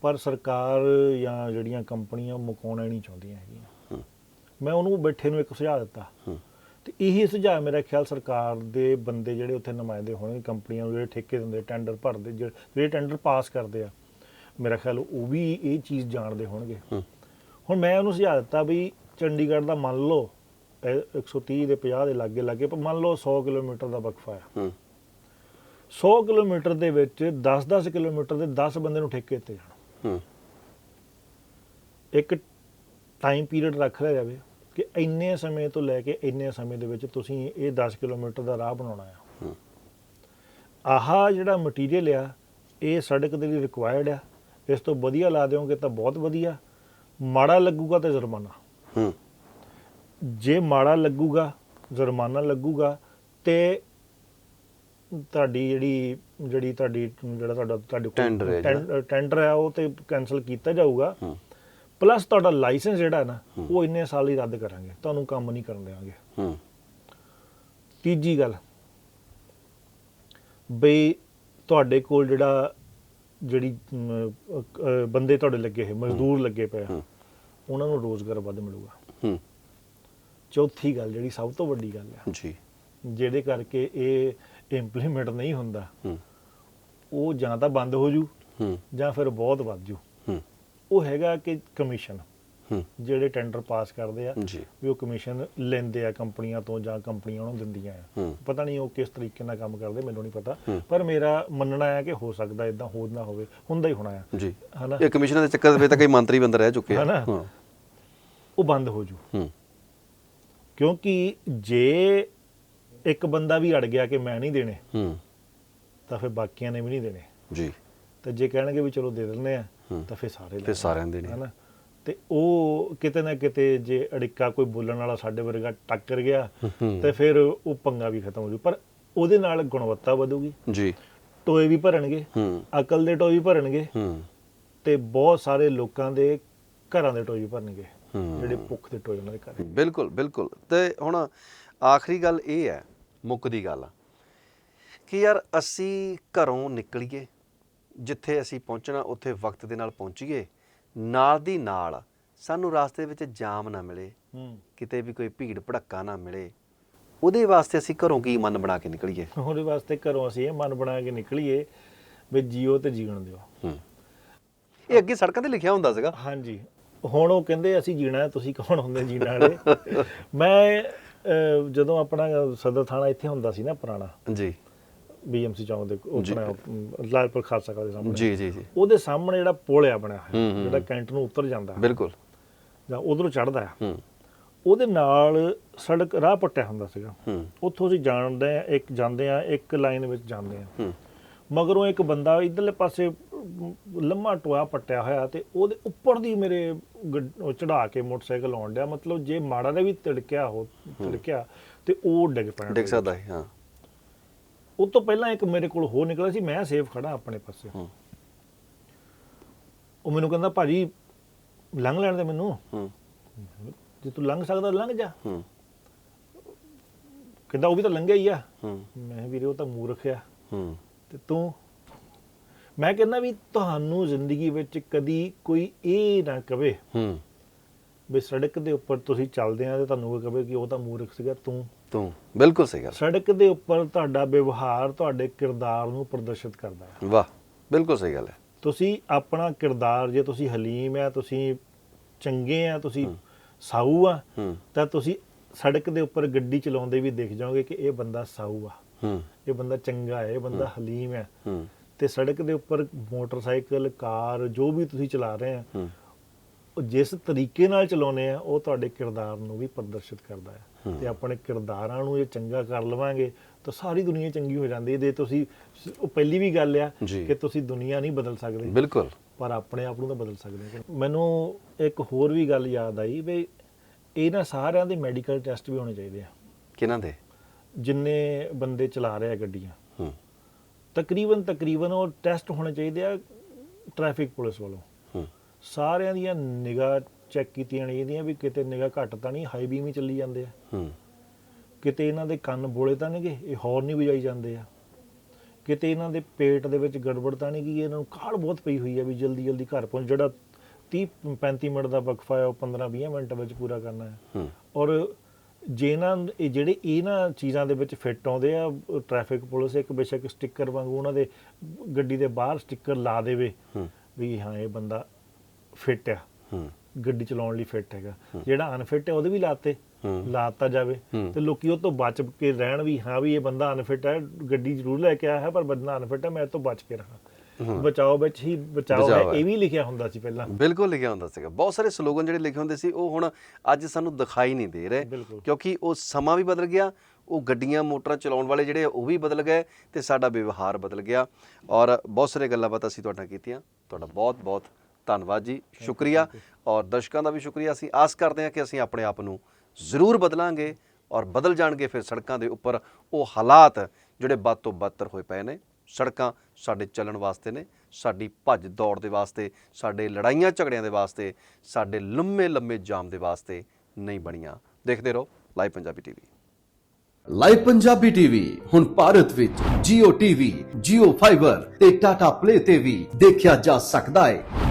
ਪਰ ਸਰਕਾਰ ਜਾਂ ਜਿਹੜੀਆਂ ਕੰਪਨੀਆਂ ਮੁਕਾਉਣਾ ਨਹੀਂ ਚਾਹੁੰਦੀਆਂ ਹੈਗੀਆਂ। ਮੈਂ ਉਹਨੂੰ ਬੈਠੇ ਨੂੰ ਇੱਕ ਸੁਝਾਅ ਦਿੱਤਾ। ਤੇ ਇਹੀ ਸੁਝਾਅ ਮੇਰਾ ਖਿਆਲ ਸਰਕਾਰ ਦੇ ਬੰਦੇ ਜਿਹੜੇ ਉੱਥੇ ਨੁਮਾਇੰਦੇ ਹੋਣਗੇ ਕੰਪਨੀਆਂ ਨੂੰ ਜਿਹੜੇ ਠੇਕੇ ਦਿੰਦੇ ਟੈਂਡਰ ਭਰਦੇ ਜਿਹੜੇ ਟੈਂਡਰ ਪਾਸ ਕਰਦੇ ਆ ਮੇਰਾ ਖਿਆਲ ਉਹ ਵੀ ਇਹ ਚੀਜ਼ ਜਾਣਦੇ ਹੋਣਗੇ। ਹੁਣ ਮੈਂ ਉਹਨੂੰ ਸੁਝਾਅ ਦਿੱਤਾ ਵੀ ਚੰਡੀਗੜ੍ਹ ਦਾ ਮੰਨ ਲਓ ਇਹ 130 ਦੇ 50 ਦੇ ਲਾਗੇ ਲਾਗੇ ਪਰ ਮੰਨ ਲਓ 100 ਕਿਲੋਮੀਟਰ ਦਾ ਵਕਫਾ ਹੂੰ। 100 ਕਿਲੋਮੀਟਰ ਦੇ ਵਿੱਚ 10-10 ਕਿਲੋਮੀਟਰ ਦੇ 10 ਬੰਦੇ ਨੂੰ ਠੇਕੇ ਤੇ ਜਾਣ। ਇੱਕ ਟਾਈਮ ਪੀਰੀਅਡ ਰੱਖ ਲਿਆ ਜਾਵੇ ਕਿ ਇੰਨੇ ਸਮੇਂ ਤੋਂ ਲੈ ਕੇ ਇੰਨੇ ਸਮੇਂ ਦੇ ਵਿੱਚ ਤੁਸੀਂ ਇਹ 10 ਕਿਲੋਮੀਟਰ ਦਾ ਰਾਹ ਬਣਾਉਣਾ ਆ। ਹੂੰ। ਆਹ ਜਿਹੜਾ ਮਟੀਰੀਅਲ ਆ ਇਹ ਸੜਕ ਦੇ ਲਈ ਰਿਕੁਆਇਰਡ ਆ। ਇਸ ਤੋਂ ਵਧੀਆ ਲਾ ਦਿਓਗੇ ਤਾਂ ਬਹੁਤ ਵਧੀਆ। ਮਾੜਾ ਲੱਗੂਗਾ ਤਾਂ ਜੁਰਮਾਨਾ। ਹੂੰ। ਜੇ ਮਾੜਾ ਲੱਗੂਗਾ ਜੁਰਮਾਨਾ ਲੱਗੂਗਾ ਤੇ ਤੁਹਾਡੀ ਜਿਹੜੀ ਜਿਹੜੀ ਤੁਹਾਡੀ ਜਿਹੜਾ ਤੁਹਾਡਾ ਤੁਹਾਡੇ ਕੋਲ ਟੈਂਡਰ ਹੈ ਉਹ ਤੇ ਕੈਨਸਲ ਕੀਤਾ ਜਾਊਗਾ। ਹੂੰ। ਪਲੱਸ ਤੁਹਾਡਾ ਲਾਇਸੈਂਸ ਜਿਹੜਾ ਹੈ ਨਾ ਉਹ ਇੰਨੇ ਸਾਲ ਹੀ ਰੱਦ ਕਰਾਂਗੇ। ਤੁਹਾਨੂੰ ਕੰਮ ਨਹੀਂ ਕਰਨ ਦੇਵਾਂਗੇ ਹੂੰ। ਤੀਜੀ ਗੱਲ ਬਈ ਤੁਹਾਡੇ ਕੋਲ ਜਿਹੜਾ ਜਿਹੜੀ ਬੰਦੇ ਤੁਹਾਡੇ ਲੱਗੇ ਹੈ ਮਜ਼ਦੂਰ ਲੱਗੇ ਪਏ ਆ, ਹੂੰ। ਉਹਨਾਂ ਨੂੰ ਰੋਜ਼ਗਾਰ ਵੱਧ ਮਿਲੂਗਾ। ਹੂੰ। ਚੌਥੀ ਗੱਲ ਜਿਹੜੀ ਸਭ ਤੋਂ ਵੱਡੀ ਗੱਲ ਆ ਜੀ। ਜਿਹਦੇ ਕਰਕੇ ਇਹ ਇੰਪਲੀਮੈਂਟ ਨਹੀਂ ਹੁੰਦਾ ਹੂੰ। ਉਹ ਜਾਂ ਤਾਂ ਬੰਦ ਹੋ ਜੂ ਹੂੰ। ਜਾਂ ਫਿਰ ਬਹੁਤ ਵੱਧ ਜੂ। ਹੂੰ। ਉਹ ਹੈਗਾ ਕਿ ਕਮਿਸ਼ਨ। ਹੂੰ ਜਿਹੜੇ ਟੈਂਡਰ ਪਾਸ ਕਰਦੇ ਆ ਵੀ ਉਹ ਕਮਿਸ਼ਨ ਲੈਂਦੇ ਆ ਕੰਪਨੀਆਂ ਤੋਂ ਜਾਂ ਕੰਪਨੀਆਂ ਉਹਨੂੰ ਦਿੰਦੀਆਂ ਆ। ਪਤਾ ਨਹੀਂ ਉਹ ਕਿਸ ਤਰੀਕੇ ਨਾਲ ਕੰਮ ਕਰਦੇ ਮੈਨੂੰ ਨਹੀਂ ਪਤਾ। ਪਰ ਮੇਰਾ ਮੰਨਣਾ ਹੈ ਕਿ ਹੋ ਸਕਦਾ ਇਦਾਂ ਹੋ ਨਾ ਹੋਵੇ ਹੁੰਦਾ ਹੀ ਹੋਣਾ ਆ। ਜੀ। ਹਨਾ? ਇਹ ਕਮਿਸ਼ਨਾਂ ਦੇ ਚੱਕਰ ਵਿੱਚ ਤਾਂ ਕਈ ਮੰਤਰੀ ਬੰਦ ਰਹਿ ਚੁੱਕੇ ਆ। ਹਨਾ? ਉਹ ਬੰਦ ਹੋ ਜੂ। ਕਿਉਂਕਿ ਜੇ ਇੱਕ ਬੰਦਾ ਵੀ ਅੜ ਗਿਆ ਕਿ ਮੈਂ ਨਹੀਂ ਦੇਣੇ ਹੂੰ। ਤਾਂ ਫਿਰ ਬਾਕੀਆਂ ਨੇ ਵੀ ਨਹੀਂ ਦੇਣੇ। ਜੀ। ਤੇ ਜੇ ਕਹਿਣਗੇ ਵੀ ਚਲੋ ਦੇ ਦਿੰਦੇ ਆ। ਤਾਂ ਫਿਰ ਸਾਰੇ ਫਿਰ ਸਾਰਿਆਂ ਦੇ ਨੇ ਹਨਾ? ਤੇ ਉਹ ਕਿਤੇ ਨਾ ਕਿਤੇ ਜੇ ਅੜਿੱਕਾ ਕੋਈ ਬੋਲਣ ਵਾਲਾ ਸਾਡੇ ਵਰਗਾ ਟੱਕਰ ਗਿਆ। ਤੇ ਫਿਰ ਉਹ ਪੰਗਾ ਵੀ ਖਤਮ ਹੋ ਜੂ। ਪਰ ਉਹਦੇ ਨਾਲ ਗੁਣਵੱਤਾ ਵਧੂਗੀ। ਜੀ। ਟੋਏ ਵੀ ਭਰਨਗੇ। ਅਕਲ ਦੇ ਟੋਏ ਵੀ ਭਰਨਗੇ। ਤੇ ਬਹੁਤ ਸਾਰੇ ਲੋਕਾਂ ਦੇ ਘਰਾਂ ਦੇ ਟੋਏ ਵੀ ਭਰਨਗੇ। ਜਿਹੜੇ ਭੁੱਖ ਦੇ ਟੋਏ ਉਹਨਾਂ ਦੇ ਘਰ। ਬਿਲਕੁਲ ਬਿਲਕੁਲ। ਤੇ ਹੁਣ ਆਖਰੀ ਗੱਲ ਇਹ ਹੈ ਮੁੱਕਦੀ ਗੱਲ ਕਿ ਯਾਰ ਅਸੀਂ ਘਰੋਂ ਨਿਕਲੀਏ ਜਿੱਥੇ ਅਸੀਂ ਪਹੁੰਚਣਾ ਉੱਥੇ ਵਕਤ ਦੇ ਨਾਲ ਪਹੁੰਚੀਏ ਨਾਲ ਦੀ ਨਾਲ ਸਾਨੂੰ ਰਾਸਤੇ ਵਿੱਚ ਜਾਮ ਨਾ ਮਿਲੇ ਹੂੰ। ਕਿਤੇ ਵੀ ਕੋਈ ਭੀੜ ਭੜੱਕਾ ਨਾ ਮਿਲੇ। ਉਹਦੇ ਵਾਸਤੇ ਅਸੀਂ ਘਰੋਂ ਕੀ ਮਨ ਬਣਾ ਕੇ ਨਿਕਲੀਏ? ਉਹਦੇ ਵਾਸਤੇ ਘਰੋਂ ਅਸੀਂ ਇਹ ਮਨ ਬਣਾ ਕੇ ਨਿਕਲੀਏ ਵੀ ਜੀਓ ਤੇ ਜੀਣ ਦਿਓ। ਹੂੰ। ਇਹ ਅੱਗੇ ਸੜਕਾਂ ਤੇ ਲਿਖਿਆ ਹੁੰਦਾ ਸੀਗਾ। ਹਾਂਜੀ। ਹੁਣ ਉਹ ਕਹਿੰਦੇ ਅਸੀਂ ਜੀਣਾ ਹੈ, ਤੁਸੀਂ ਕੌਣ ਹੁੰਦੇ ਜੀਣ ਵਾਲੇ? ਮੈਂ ਅਹ, ਜਦੋਂ ਆਪਣਾ ਸਦਰ ਥਾਣਾ ਇੱਥੇ ਹੁੰਦਾ ਸੀ ਨਾ ਪੁਰਾਣਾ ਜੀ। ਬੀਐਮਸੀ ਚੌਂਕ ਦੇ ਜੀ। ਆਪਣਾ ਅਮ, ਲਾਲਪੁਰ ਖਾਲਸਾ ਕਾਲਜ ਦੇ ਸਾਹਮਣੇ। ਜੀ ਜੀ ਜੀ। ਉਹਦੇ ਸਾਹਮਣੇ ਜਿਹੜਾ ਪੁਲ ਆ ਬਣਿਆ ਹੂੰ, ਹੋਇਆ ਹੂੰ। ਜਿਹੜਾ ਕੈਂਟ ਨੂੰ ਉੱਤਰ ਜਾਂਦਾ। ਬਿਲਕੁਲ। ਜਾਂ ਉਧਰੋਂ ਚੜਦਾ ਆ। ਹੂੰ। ਉਹਦੇ ਨਾਲ ਸੜਕ ਰਾਹ ਪੱਟਿਆ ਹੁੰਦਾ ਸੀਗਾ। ਹੂੰ। ਉੱਥੋਂ ਅਸੀਂ ਜਾਣਦੇ ਆ ਇੱਕ ਜਾਂਦੇ ਆ ਇੱਕ ਲਾਈਨ ਵਿੱਚ ਜਾਂਦੇ ਆ। ਹੂੰ। ਮਗਰੋਂ ਇੱਕ ਬੰਦਾ ਇਧਰਲੇ ਪਾਸੇ ਅਮ, ਲੰਮਾ ਟੋਆ ਪੱਟਿਆ ਹੋਇਆ ਤੇ ਉਹਦੇ ਉੱਪਰ ਦੀ ਮੇਰੇ ਚੜਾ ਕੇ ਮੋਟਰਸਾਈਕਲ ਆਉਣ ਡਿਆ। ਮਤਲਬ ਜੇ ਮਾੜਾ ਨੇ ਵੀ ਤਿੜਕਿਆ ਹੋ ਤਿੜਕਿਆ ਤੇ ਉਹ ਡਿੱਗ ਪੈਣਾ। ਡਿੱਗ ਸਕਦਾ ਹੈ ਹਾਂ। ਉਹ ਤੋਂ ਪਹਿਲਾਂ ਇੱਕ ਮੇਰੇ ਕੋਲ ਹੋ ਨਿਕਲਿਆ ਸੀ ਮੈਂ ਸੇਫ ਖੜਾ ਆਪਣੇ ਪਾਸੇ। ਹੂੰ। ਉਹ ਮੈਨੂੰ ਕਹਿੰਦਾ ਭਾਜੀ ਲੰਘ ਲੈਣ ਦੇ ਮੈਨੂੰ। ਹੂੰ। ਜੇ ਤੂੰ ਲੰਘ ਸਕਦਾ ਲੰਘ ਜਾ। ਹੂੰ। ਕਹਿੰਦਾ ਉਹ ਵੀ ਤਾਂ ਲੰਘਿਆ ਹੀ ਆ। ਹੂੰ। ਮੈਂ ਵੀਰੇ ਉਹ ਤਾਂ ਮੂਰਖ ਆ। ਹੂੰ। ਤੇ ਤੂੰ ਮੈਂ ਕਹਿੰਦਾ ਵੀ ਤੁਹਾਨੂੰ ਜ਼ਿੰਦਗੀ ਵਿੱਚ ਕਦੀ ਕੋਈ ਇਹ ਨਾ ਕਵੇ ਹੂੰ। ਵੀ ਸੜਕ ਦੇ ਉੱਪਰ ਤੁਸੀਂ ਚੱਲਦੇ ਆ ਤੇ ਤੁਹਾਨੂੰ ਕੋਈ ਕਵੇ ਕਿ ਉਹ ਤਾਂ ਮੂਰਖ ਸੀਗਾ ਤੂੰ ਤੂੰ। ਬਿਲਕੁਲ ਸਹੀ ਗੱਲ। ਸੜਕ ਦੇ ਉੱਪਰ ਤੁਹਾਡਾ ਵਿਵਹਾਰ ਤੁਹਾਡੇ ਕਿਰਦਾਰ ਨੂੰ ਪ੍ਰਦਰਸ਼ਿਤ ਕਰਦਾ ਹੈ। ਵਾਹ ਬਿਲਕੁਲ ਸਹੀ ਗੱਲ ਹੈ। ਤੁਸੀਂ ਆਪਣਾ ਕਿਰਦਾਰ ਜੇ ਤੁਸੀਂ ਹਲੀਮ ਆ ਤੁਸੀਂ ਚੰਗੇ ਆ ਤੁਸੀਂ ਸਾਊ ਆ ਹੂੰ। ਤਾਂ ਤੁਸੀਂ ਸੜਕ ਦੇ ਉੱਪਰ ਗੱਡੀ ਚਲਾਉਂਦੇ ਵੀ ਦਿਖ ਜਾਓਗੇ ਕਿ ਇਹ ਬੰਦਾ ਸਾਊ ਆ। ਹੂੰ। ਇਹ ਬੰਦਾ ਚੰਗਾ ਹੈ ਇਹ ਬੰਦਾ ਹਲੀਮ ਹੈ। ਹੂੰ। ਤੇ ਸੜਕ ਦੇ ਉੱਪਰ ਮੋਟਰਸਾਈਕਲ ਕਾਰ ਜੋ ਵੀ ਤੁਸੀਂ ਚਲਾ ਰਹੇ ਆ ਹੂੰ। ਉਹ ਜਿਸ ਤਰੀਕੇ ਨਾਲ ਚਲਾਉਨੇ ਆ ਉਹ ਤੁਹਾਡੇ ਕਿਰਦਾਰ ਨੂੰ ਵੀ ਪ੍ਰਦਰਸ਼ਿਤ ਕਰਦਾ ਹੈ ਹੂੰ। ਤੇ ਆਪਣੇ ਕਿਰਦਾਰਾਂ ਨੂੰ ਜੇ ਚੰਗਾ ਕਰ ਲਵਾਂਗੇ ਤਾਂ ਸਾਰੀ ਦੁਨੀਆ ਚੰਗੀ ਹੋ ਜਾਂਦੀ ਹੈ। ਜੇ ਤੁਸੀਂ ਉਹ ਪਹਿਲੀ ਵੀ ਗੱਲ ਆ। ਕਿ ਤੁਸੀਂ ਦੁਨੀਆ ਨਹੀਂ ਬਦਲ ਸਕਦੇ। ਬਿਲਕੁਲ। ਪਰ ਆਪਣੇ ਆਪ ਨੂੰ ਤਾਂ ਬਦਲ ਸਕਦੇ ਹੋ। ਮੈਨੂੰ ਇੱਕ ਹੋਰ ਵੀ ਗੱਲ ਯਾਦ ਆਈ ਵੀ ਇਹਨਾਂ ਸਾਰਿਆਂ ਦੇ ਮੈਡੀਕਲ ਟੈਸਟ ਵੀ ਹੋਣੇ ਚਾਹੀਦੇ ਆ। ਕਿਹਨਾਂ ਦੇ? ਜਿੰਨੇ ਬੰਦੇ ਚਲਾ ਰਹੇ ਆ ਗੱਡੀਆਂ। ਹੂੰ। ਤਕਰੀਬਨ ਤਕਰੀਬਨ ਉਹ ਟੈਸਟ ਹੋਣੇ ਚਾਹੀਦੇ ਆ ਟ੍ਰੈਫਿਕ ਪੁਲਿਸ ਵੱਲੋਂ। ਹੂੰ। ਸਾਰਿਆਂ ਦੀਆਂ ਨਿਗਾਹ ਚੈੱਕ ਕੀਤੀਆਂ ਚਾਹੀਦੀਆਂ ਵੀ ਕਿਤੇ ਨਿਗਾਹ ਘੱਟ ਤਾਂ ਨਹੀਂ ਹਾਈ ਬੀਮ ਹੀ ਚੱਲੀ ਜਾਂਦੇ ਆ। ਹੂੰ। ਕਿਤੇ ਇਹਨਾਂ ਦੇ ਕੰਨ ਬੋਲੇ ਤਾਂ ਨਹੀਂਗੇ ਇਹ ਹੌਰਨ ਨਹੀਂ ਵਜਾਈ ਜਾਂਦੇ ਆ। ਕਿਤੇ ਇਹਨਾਂ ਦੇ ਪੇਟ ਦੇ ਵਿੱਚ ਗੜਬੜ ਤਾਂ ਨਹੀਂ ਗਈ ਇਹਨਾਂ ਨੂੰ ਕਾਹਲ ਬਹੁਤ ਪਈ ਹੋਈ ਆ ਵੀ ਜਲਦੀ ਜਲਦੀ ਘਰ ਪਹੁੰਚ ਜਿਹੜਾ 30 35 ਮਿੰਟ ਦਾ ਵਕਫਾ ਹੈ ਉਹ 15 20 ਮਿੰਟ ਵਿੱਚ ਪੂਰਾ ਕਰਨਾ ਹੈ ਹੂੰ। ਔਰ ਜੇ ਇਹਨਾਂ ਇਹ ਜਿਹੜੇ ਇਹਨਾਂ ਚੀਜ਼ਾਂ ਦੇ ਵਿੱਚ ਫਿੱਟ ਆਉਂਦੇ ਆ ਟ੍ਰੈਫਿਕ ਪੁਲਿਸ ਇੱਕ ਬੇਸ਼ੱਕ ਸਟicker ਵਾਂਗੂ ਉਹਨਾਂ ਦੇ ਗੱਡੀ ਦੇ ਬਾਹਰ ਸਟicker ਲਾ ਦੇਵੇ ਵੀ ਹਾਂ ਇਹ ਬੰਦਾ ਫਿੱਟ ਆ। ਹੂੰ। ਗੱਡੀ ਚਲਾਉਣ ਲਈ ਫਿੱਟ ਹੈਗਾ। ਜਿਹੜਾ ਅਨਫਿੱਟ ਹੈ ਉਹਦੇ ਵੀ ਲਾਤੇ। ਲਾਤਾ ਜਾਵੇ। ਤੇ ਲੋਕੀ ਉਹ ਤੋਂ ਬਚ ਕੇ ਰਹਿਣ ਵੀ ਹਾਂ ਵੀ ਇਹ ਬੰਦਾ ਅਨਫਿੱਟ ਹੈ ਗੱਡੀ ਜ਼ਰੂਰ ਲੈ ਕੇ ਆਇਆ ਹੈ ਪਰ ਬੰਦਾ ਅਨਫਿੱਟ ਹੈ ਮੈਂ ਤੋਂ ਬਚ ਕੇ ਰਹਾ। ਬਚਾਓ ਵਿੱਚ ਹੀ ਬਚਾਓ ਹੈ। ਇਹ ਵੀ ਲਿਖਿਆ ਹੁੰਦਾ ਸੀ ਪਹਿਲਾਂ। ਬਿਲਕੁਲ ਲਿਖਿਆ ਹੁੰਦਾ ਸੀਗਾ। ਬਹੁਤ ਸਾਰੇ ਸਲੋਗਨ ਜਿਹੜੇ ਲਿਖੇ ਹੁੰਦੇ ਸੀ ਉਹ ਹੁਣ ਅੱਜ ਸਾਨੂੰ ਦਿਖਾਈ ਨਹੀਂ ਦੇ ਰਹੇ। ਕਿਉਂਕਿ ਉਹ ਸਮਾਂ ਵੀ ਬਦਲ ਗਿਆ ਉਹ ਗੱਡੀਆਂ ਮੋਟਰਾਂ ਚਲਾਉਣ ਵਾਲੇ ਜਿਹੜੇ ਉਹ ਵੀ ਬਦਲ ਗਏ ਤੇ ਸਾਡਾ ਵਿਵਹਾਰ ਬਦਲ ਗਿਆ। ਔਰ ਬਹੁਤ ਸਾਰੇ ਗੱਲਾਂ ਬਾਤਾਂ ਅਸੀਂ ਤੁਹਾਡੇ ਕੀਤੀਆਂ। ਤੁਹਾਡਾ ਬਹੁਤ ਬਹੁਤ ਧੰਨਵਾਦ ਜੀ ਸ਼ੁਕਰੀਆ ਔਰ ਦਰਸ਼ਕਾਂ ਦਾ ਵੀ ਸ਼ੁਕਰੀਆ। ਅਸੀਂ ਆਸ ਕਰਦੇ ਹਾਂ ਕਿ ਅਸੀਂ ਆਪਣੇ ਆਪ ਨੂੰ ਜ਼ਰੂਰ ਬਦਲਾਂਗੇ ਔਰ ਬਦਲ ਜਾਣਗੇ ਫਿਰ ਸੜਕਾਂ ਦੇ ਉੱਪਰ। ਉਹ ਹਾਲਾਤ ਜਿਹੜੇ ਵੱਧ ਤੋਂ ਬੱਤਰ ਹੋਏ ਪਏ ਨੇ ਸੜਕਾਂ ਸਾਡੇ ਚੱਲਣ ਵਾਸਤੇ ਨੇ ਸਾਡੀ ਭੱਜ ਦੌੜ ਦੇ ਵਾਸਤੇ ਸਾਡੇ ਲੜਾਈਆਂ ਝਗੜਿਆਂ ਦੇ ਵਾਸਤੇ ਸਾਡੇ ਲੰਮੇ ਲੰਮੇ ਜਾਮ ਦੇ ਵਾਸਤੇ ਨਹੀਂ ਬਣੀਆਂ। ਦੇਖਦੇ ਰਹੋ live Punjabi TV. Live Punjabi TV ਹੁਣ ਭਾਰਤ ਵਿੱਚ Jio TV, Jio Fiber ਤੇ Tata Play ਤੇ ਵੀ ਦੇਖਿਆ ਜਾ ਸਕਦਾ ਹੈ